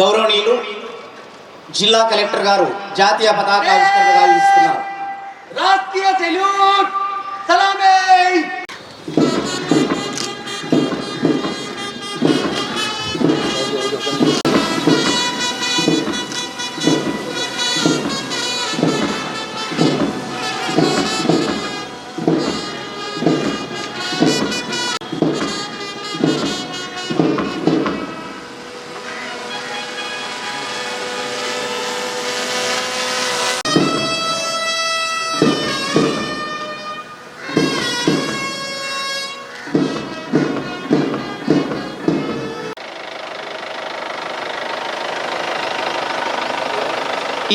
గౌరవనీయులు జిల్లా కలెక్టర్ గారు జాతీయ పతాకావిష్కరణ గావిస్తున్నారు రాష్ట్రీయ సెల్యూట్ సలామే!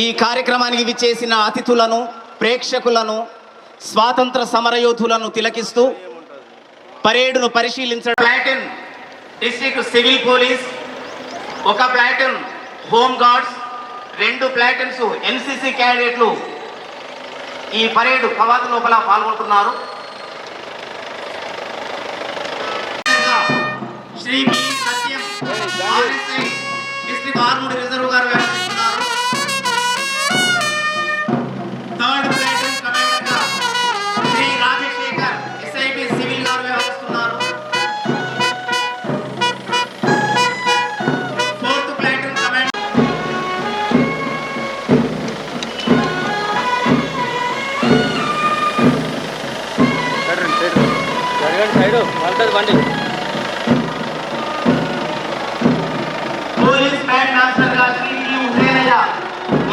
ఈ కార్యక్రమానికి విచ్చేసిన అతిథులను ప్రేక్షకులను స్వాతంత్ర సమరయోధులను తిలకిస్తూ పరేడును పరిశీలించడం. ప్లాటిన్ డిస్టిక్ సివిల్ పోలీస్ ఒక ప్లాటన్ హోమ్ గార్డ్స్ రెండు ప్లాటూన్స్ ఎన్సిసి క్యాండిడేట్లు ఈ పరేడు కవాతు లోపల పాల్గొంటున్నారు. Sri Satyam RSI district reserve గారు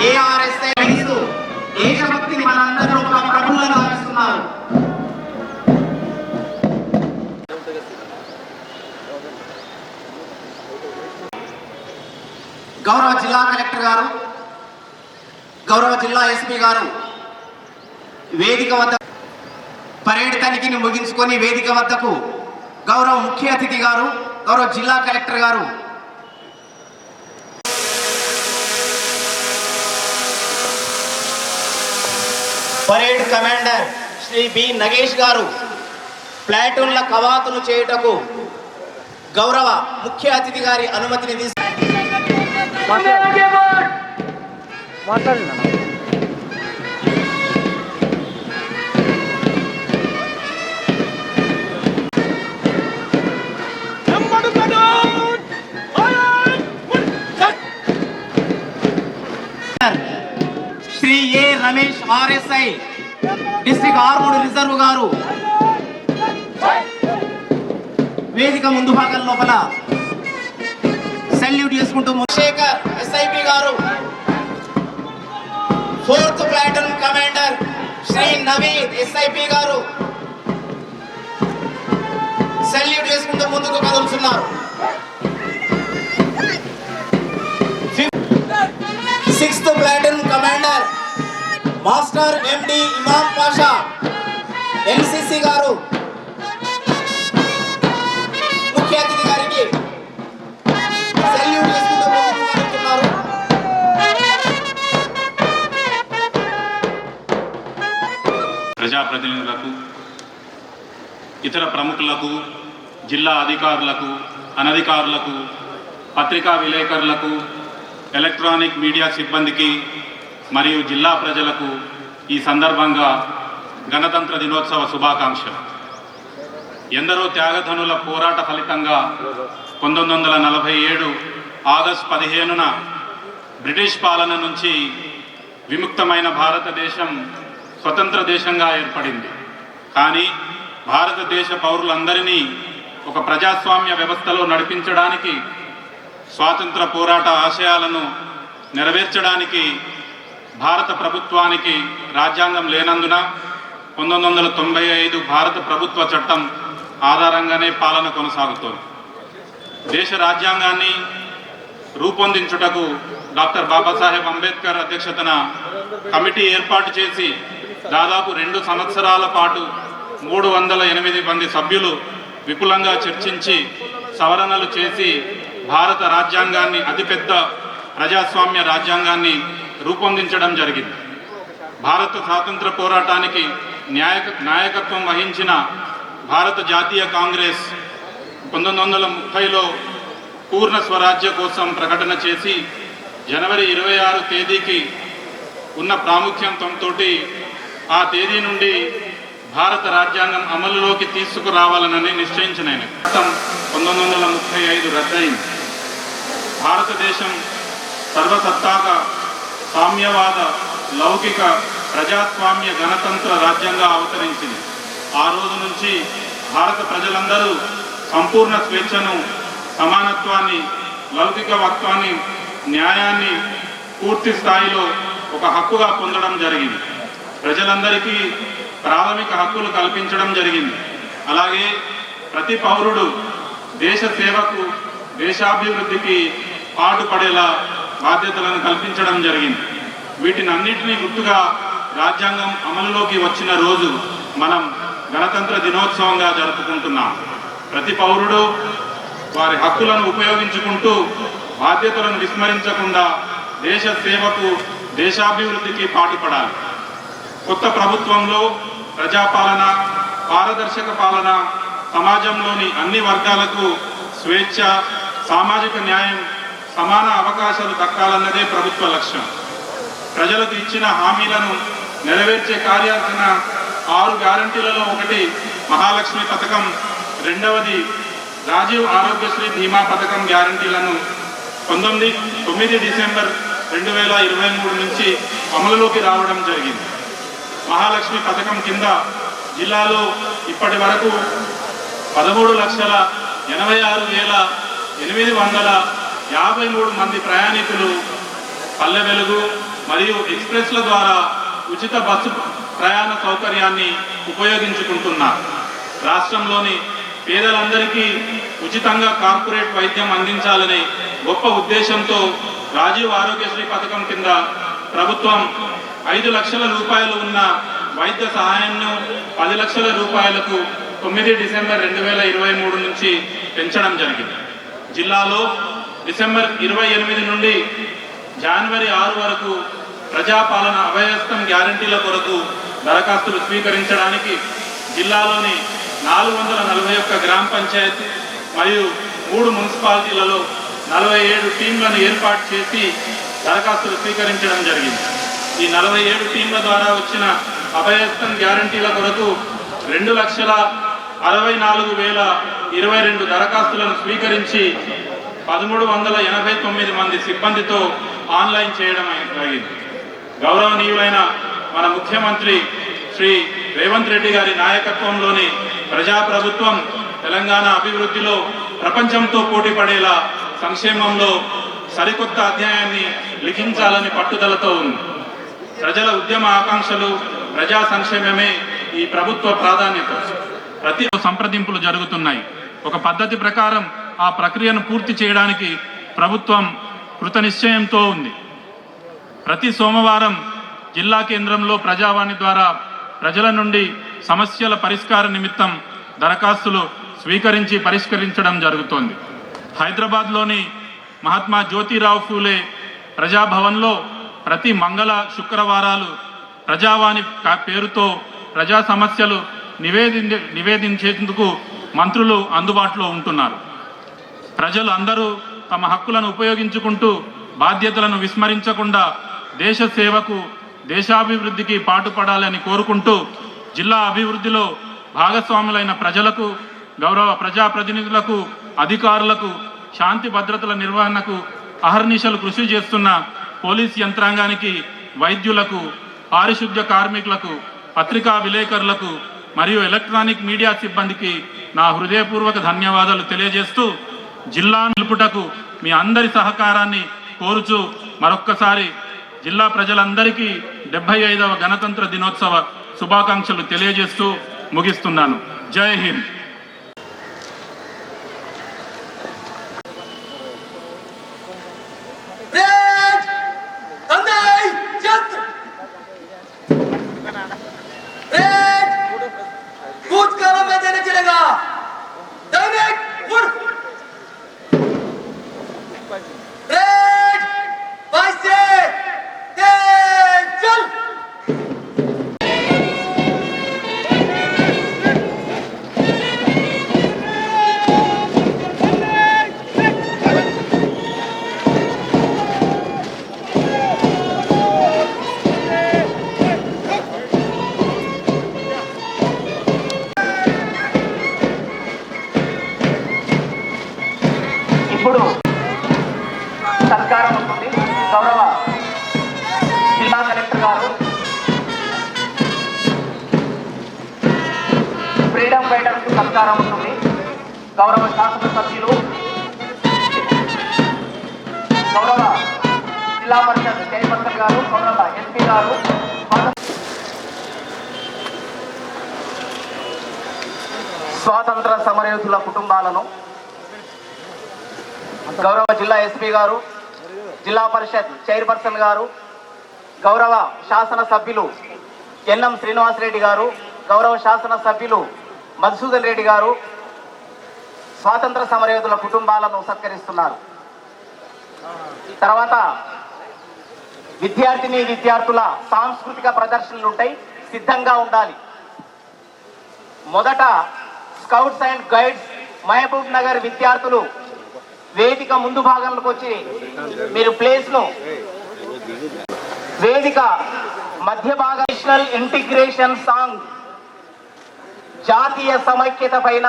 ఏఆర్ఎస్ వహిస్తూ దేశభక్తిని మనందరూ ఒక ప్రభువులను భావిస్తున్నారు. గౌరవ జిల్లా కలెక్టర్ గారు గౌరవ జిల్లా ఎస్పీ గారు వేదిక వద్ద పరేడ్ తనిఖీని ముగించుకొని వేదిక వద్దకు గౌరవ ముఖ్య అతిథి గారు గౌరవ జిల్లా కలెక్టర్ గారు parade commander Sri B Nagesh గారు ప్లాటూన్ల కవాతును చేయుటకు గౌరవ ముఖ్య అతిథి గారి అనుమతిని తీసు ఉన్నాయి డిస్ట్రిక్ట్ ఆర్మూడ్ రిజర్వ్ గారు వేదిక ముందు భాగం లోపల సెల్యూట్ చేసుకుంటూ శేఖర్ ఎస్ఐపి గారు fourth platoon commander Sri Naveen SIP గారు సెల్యూట్ చేసుకుంటూ ముందుకు కదులుతున్నారు. Sixth platoon commander master MD Imam Pasha NCC గారు. ముఖ్య అతిథి గారికి సెల్యూట్ చేసుకుంటూ ప్రజాప్రతినిధులకు ఇతర ప్రముఖులకు జిల్లా అధికారులకు అనధికారులకు పత్రికా విలేకరులకు ఎలక్ట్రానిక్ మీడియా సిబ్బందికి మరియు జిల్లా ప్రజలకు ఈ సందర్భంగా గణతంత్ర దినోత్సవ శుభాకాంక్షలు. ఎందరో త్యాగధనుల పోరాట ఫలితంగా పంతొమ్మిది వందల నలభై ఏడు ఆగస్టు పదిహేనున బ్రిటిష్ పాలన నుంచి విముక్తమైన భారతదేశం స్వతంత్ర దేశంగా ఏర్పడింది. కానీ భారతదేశ పౌరులందరినీ ఒక ప్రజాస్వామ్య వ్యవస్థలో నడిపించడానికి స్వాతంత్ర పోరాట ఆశయాలను నెరవేర్చడానికి భారత ప్రభుత్వానికి రాజ్యాంగం లేనందున పంతొమ్మిది వందల తొంభై ఐదు భారత ప్రభుత్వ చట్టం ఆధారంగానే పాలన కొనసాగుతోంది. దేశ రాజ్యాంగాన్ని రూపొందించుటకు డాక్టర్ బాబాసాహెబ్ అంబేద్కర్ అధ్యక్షతన కమిటీ ఏర్పాటు చేసి దాదాపు రెండు సంవత్సరాల పాటు మూడు వందల ఎనిమిది మంది సభ్యులు విపులంగా చర్చించి సవరణలు చేసి భారత రాజ్యాంగాన్ని అతిపెద్ద ప్రజాస్వామ్య రాజ్యాంగాన్ని రూపొందించడం జరిగింది. భారత స్వాతంత్ర పోరాటానికి న్యాయక నాయకత్వం వహించిన భారత జాతీయ కాంగ్రెస్ పంతొమ్మిది వందల ముప్పైలో పూర్ణ స్వరాజ్య కోసం ప్రకటన చేసి జనవరి ఇరవై ఆరు తేదీకి ఉన్న ప్రాముఖ్యంతో ఆ తేదీ నుండి భారత రాజ్యాంగం అమలులోకి తీసుకురావాలనని నిశ్చయించిన ఆయన. పంతొమ్మిది వందల ముప్పై ఐదు రద్దయింది. భారతదేశం సర్వసత్తాక సామ్యవాద లౌకిక ప్రజాస్వామ్య గణతంత్ర రాజ్యంగా అవతరించింది. ఆ రోజు నుంచి భారత ప్రజలందరూ సంపూర్ణ స్వేచ్ఛను సమానత్వాన్ని లౌకికవత్వాన్ని న్యాయాన్ని పూర్తి స్థాయిలో ఒక హక్కుగా పొందడం జరిగింది. ప్రజలందరికీ ప్రాథమిక హక్కులు కల్పించడం జరిగింది. అలాగే ప్రతి పౌరుడు దేశ సేవకు దేశాభివృద్ధికి పాటుపడేలా బాధ్యతలను కల్పించడం జరిగింది. వీటిని అన్నింటినీ గుర్తుగా రాజ్యాంగం అమలులోకి వచ్చిన రోజు మనం గణతంత్ర దినోత్సవంగా జరుపుకుంటున్నాం. ప్రతి పౌరుడు వారి హక్కులను ఉపయోగించుకుంటూ బాధ్యతలను విస్మరించకుండా దేశ సేవకు దేశాభివృద్ధికి పాటుపడాలి. కొత్త ప్రభుత్వంలో ప్రజాపాలన పారదర్శక పాలన సమాజంలోని అన్ని వర్గాలకు స్వేచ్ఛ సామాజిక న్యాయం సమాన అవకాశాలు దక్కాలన్నదే ప్రభుత్వ లక్ష్యం. ప్రజలకు ఇచ్చిన హామీలను నెరవేర్చే కార్యాచరణ ఆరు గ్యారంటీలలో ఒకటి మహాలక్ష్మి పథకం రెండవది రాజీవ్ ఆరోగ్యశ్రీ బీమా పథకం గ్యారంటీలను పంతొమ్మిది తొమ్మిది డిసెంబర్ రెండు వేల ఇరవై మూడు నుంచి అమలులోకి రావడం జరిగింది. మహాలక్ష్మి పథకం కింద జిల్లాలో ఇప్పటి వరకు పదమూడు లక్షల ఎనభై ఆరు వేల ఎనిమిది వందల యాభై మూడు మంది ప్రయాణికులు పల్లె వెలుగు మరియు ఎక్స్ప్రెస్ల ద్వారా ఉచిత బస్సు ప్రయాణ సౌకర్యాన్ని ఉపయోగించుకుంటున్నారు. రాష్ట్రంలోని పేదలందరికీ ఉచితంగా కార్పొరేట్ వైద్యం అందించాలని గొప్ప ఉద్దేశంతో రాజీవ్ ఆరోగ్యశ్రీ పథకం కింద ప్రభుత్వం ఐదు లక్షల రూపాయలు ఉన్న వైద్య సహాయాన్ని పది లక్షల రూపాయలకు తొమ్మిది డిసెంబర్ రెండు వేల ఇరవై మూడు నుంచి పెంచడం జరిగింది. జిల్లాలో డిసెంబర్ ఇరవై ఎనిమిది నుండి జనవరి ఆరు వరకు ప్రజాపాలన అభయస్థం గ్యారంటీల కొరకు దరఖాస్తులు స్వీకరించడానికి జిల్లాలోని నాలుగు వందల నలభై ఒక్క గ్రామ పంచాయతీ మరియు మూడు మున్సిపాలిటీలలో నలభై ఏడు టీంలను ఏర్పాటు చేసి దరఖాస్తులు స్వీకరించడం జరిగింది. ఈ నలభై ఏడు టీంల ద్వారా వచ్చిన అభయస్థం గ్యారంటీల కొరకు రెండు లక్షల అరవై నాలుగు వేల ఇరవై రెండు దరఖాస్తులను స్వీకరించి పదమూడు వందల ఎనభై తొమ్మిది మంది సిబ్బందితో ఆన్లైన్ చేయడం జరిగింది. గౌరవనీయులైన మన ముఖ్యమంత్రి శ్రీ రేవంత్ రెడ్డి గారి నాయకత్వంలోని ప్రజాప్రభుత్వం తెలంగాణ అభివృద్ధిలో ప్రపంచంతో పోటీ పడేలా సంక్షేమంలో సరికొత్త అధ్యాయాన్ని లిఖించాలని పట్టుదలతో ఉంది. ప్రజల ఉద్యమ ఆకాంక్షలు ప్రజా సంక్షేమమే ఈ ప్రభుత్వ ప్రాధాన్యత. ప్రతి సంప్రదింపులు జరుగుతున్నాయి. ఒక పద్ధతి ప్రకారం ఆ ప్రక్రియను పూర్తి చేయడానికి ప్రభుత్వం కృత నిశ్చయంతో ఉంది. ప్రతి సోమవారం జిల్లా కేంద్రంలో ప్రజావాణి ద్వారా ప్రజల నుండి సమస్యల పరిష్కార నిమిత్తం దరఖాస్తులు స్వీకరించి పరిష్కరించడం జరుగుతోంది. హైదరాబాద్లోని మహాత్మా జ్యోతిరావు ఫూలే ప్రజాభవన్లో ప్రతి మంగళ శుక్రవారాలు ప్రజావాణి పేరుతో ప్రజా సమస్యలు నివేది నివేదించేందుకు మంత్రులు అందుబాటులో ఉంటున్నారు. ప్రజలు అందరూ తమ హక్కులను ఉపయోగించుకుంటూ బాధ్యతలను విస్మరించకుండా దేశ సేవకు దేశాభివృద్ధికి పాటుపడాలని కోరుకుంటూ జిల్లా అభివృద్ధిలో భాగస్వాములైన ప్రజలకు గౌరవ ప్రజాప్రతినిధులకు అధికారులకు శాంతి భద్రతల నిర్వహణకు అహర్నిశలు కృషి చేస్తున్న పోలీస్ యంత్రాంగానికి వైద్యులకు పారిశుద్ధ్య కార్మికులకు పత్రికా విలేకరులకు మరియు ఎలక్ట్రానిక్ మీడియా సిబ్బందికి నా హృదయపూర్వక ధన్యవాదాలు తెలియజేస్తూ జిల్లా నిలుపుటకు మీ అందరి సహకారాన్ని కోరుచు మరొక్కసారి జిల్లా ప్రజలందరికీ డెబ్బై ఐదవ గణతంత్ర దినోత్సవ శుభాకాంక్షలు తెలియజేస్తూ ముగిస్తున్నాను. జై హింద్. com a gente. గౌరవ శాసన సభ్యులు గౌరవ జిల్లా పరిషత్ చైర్పర్సన్ గారు గౌరవ ఎంపీ గారు స్వాతంత్ర సమరయోధుల కుటుంబాలను గౌరవ జిల్లా ఎస్పీ గారు జిల్లా పరిషత్ చైర్పర్సన్ గారు గౌరవ శాసన సభ్యులు ఎన్ఎం శ్రీనివాసరెడ్డి గారు గౌరవ శాసన సభ్యులు మధుసూదన్ రెడ్డి గారు స్వాతంత్ర సమరయోధుల కుటుంబాలను సత్కరిస్తున్నారు. తర్వాత విద్యార్థిని విద్యార్థుల సాంస్కృతిక ప్రదర్శనలు ఉంటాయి సిద్ధంగా ఉండాలి. మొదట scouts and guides Mahabub Nagar విద్యార్థులు వేదిక ముందు భాగంలోకి వచ్చి మీరు ప్లేస్ను వేదిక మధ్య భాగ ఇంటిగ్రేషన్ సాంగ్ జాతీయ సమైక్యత పైన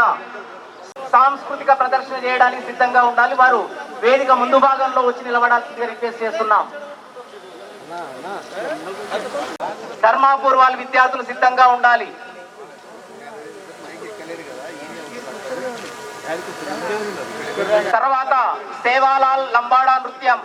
సాంస్కృతిక ప్రదర్శన చేయడానికి సిద్ధంగా ఉండాలి. వారు వేదిక ముందు భాగంలో వచ్చి నిలబడాల్సిందిగా రిక్వెస్ట్ చేస్తున్నాం. ధర్మాపూర్ వాళ్ళ విద్యార్థులు సిద్ధంగా ఉండాలి. తర్వాత సేవాలాల్ లంబాడా నృత్యం.